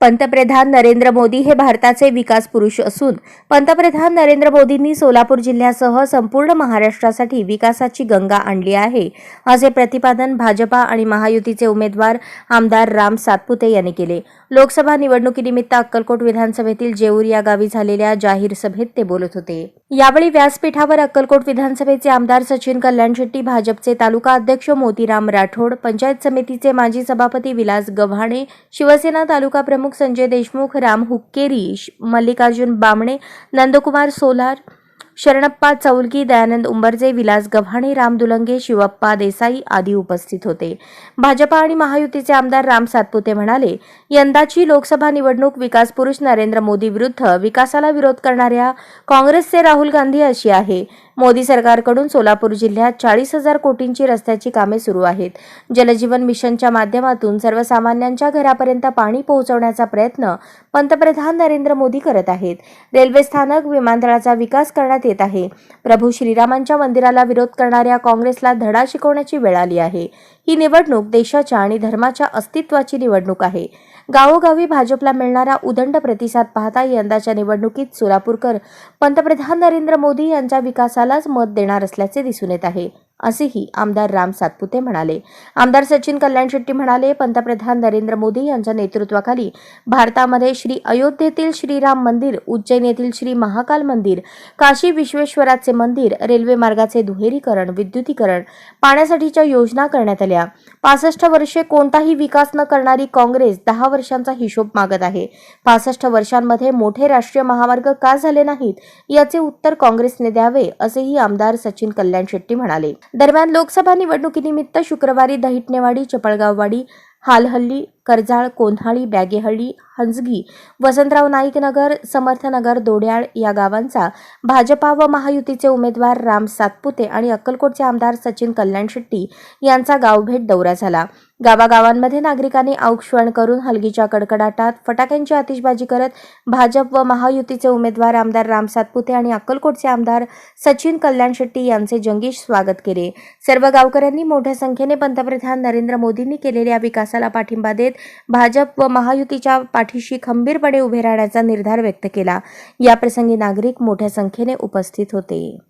पंतप्रधान नरेंद्र मोदी हे भारताचे विकास पुरुष असून पंतप्रधान नरेंद्र मोदींनी सोलापूर जिल्ह्यासह संपूर्ण महाराष्ट्रासाठी विकासाची गंगा आणली आहे. असे प्रतिपादन भाजपा आणि महायुतीचे उमेदवार आमदार राम सातपुते यांनी केले. लोकसभा निवडणुकीनिमित्त अक्कलकोट विधानसभेतील जेऊर या गावी झालेल्या जाहीर सभेत ते बोलत होते. यावेळी व्यासपीठावर अक्कलकोट विधानसभेचे आमदार सचिन कल्याण शेट्टी भाजपचे तालुका अध्यक्ष मोतीराम राठोड पंचायत समितीचे माजी सभापती विलास गव्हाणे शिवसेना तालुका प्रमुख संजय देशमुख राम हुक्केरी मल्लिकार्जुन बामणे नंदकुमार सोलार शरणप्पा चौलगी दयानंद उंबरजे विलास गव्हाणे राम दुलंगे शिवप्पा देसाई आदी उपस्थित होते. भाजपा आणि महायुतीचे आमदार राम सातपुते म्हणाले यंदाची लोकसभा निवडणूक विकास पुरुष नरेंद्र मोदी विरुद्ध विकासाला विरोध करणाऱ्या काँग्रेसचे राहुल गांधी अशी आहे. मोदी सरकारकडून सोलापूर जिल्ह्यात चाळीस हजार कोटींची रस्त्याची कामे सुरू आहेत. जलजीवन मिशनच्या माध्यमातून सर्वसामान्यांच्या घरापर्यंत पाणी पोहोचवण्याचा प्रयत्न पंतप्रधान नरेंद्र मोदी करत आहेत. रेल्वे स्थानक विमानतळाचा विकास करण्यात येत आहे. प्रभू श्रीरामांच्या मंदिराला विरोध करणाऱ्या काँग्रेसला धडा शिकवण्याची वेळ आली आहे. ही निवडणूक देशाच्या आणि धर्माच्या अस्तित्वाची निवडणूक आहे. गावोगावी भाजपला मिळणारा उदंड प्रतिसाद पाहता यंदाच्या निवडणुकीत सोलापूरकर पंतप्रधान नरेंद्र मोदी यांच्या विकासालाच मत देणार असल्याचे दिसून येत आहे. असेही आमदार राम सातपुते म्हणाले. आमदार सचिन कल्याण शेट्टी म्हणाले पंतप्रधान नरेंद्र मोदी यांच्या नेतृत्वाखाली भारतामध्ये श्री अयोध्येतील श्रीराम मंदिर उज्जैन येथील श्री महाकाल मंदिर काशी विश्वेश्वराचे मंदिर रेल्वे मार्गाचे दुहेरीकरण विद्युतीकरण पाण्यासाठीच्या योजना करण्यात आल्या. पासष्ट वर्षे कोणताही विकास न करणारी काँग्रेस दहा वर्षांचा हिशोब मागत आहे. पासष्ट वर्षांमध्ये मोठे राष्ट्रीय महामार्ग का झाले नाहीत याचे उत्तर काँग्रेसने द्यावे असेही आमदार सचिन कल्याण शेट्टी म्हणाले. दरम्यान लोकसभा निवडणुकीनिमित्त शुक्रवारी दहिटणेवाडी चपळगाववाडी हालहल्ली करजाळ कोन्हाळी बॅगेहळ्ळी हंजगी वसंतराव नाईकनगर समर्थनगर दोड्याळ या गावांचा भाजपा व महायुतीचे उमेदवार राम सातपुते आणि अक्कलकोटचे आमदार सचिन कल्याण शेट्टी यांचा गावभेट दौरा झाला. गावागावांमध्ये नागरिकांनी औक्षवण करून हलगीच्या कडकडाटात फटाक्यांची आतिषबाजी करत भाजप व महायुतीचे उमेदवार आमदार राम सातपुते आणि अक्कलकोटचे आमदार सचिन कल्याण शेट्टी यांचे जंगी स्वागत केले. सर्व गावकऱ्यांनी मोठ्या संख्येने पंतप्रधान नरेंद्र मोदींनी केलेल्या विकासाला पाठिंबा देत भाजप व महायुतीच्या पाठीशी खंबीरपणे उभे राहण्याचा निर्धार व्यक्त केला. याप्रसंगी नागरिक मोठ्या संख्येने उपस्थित होते.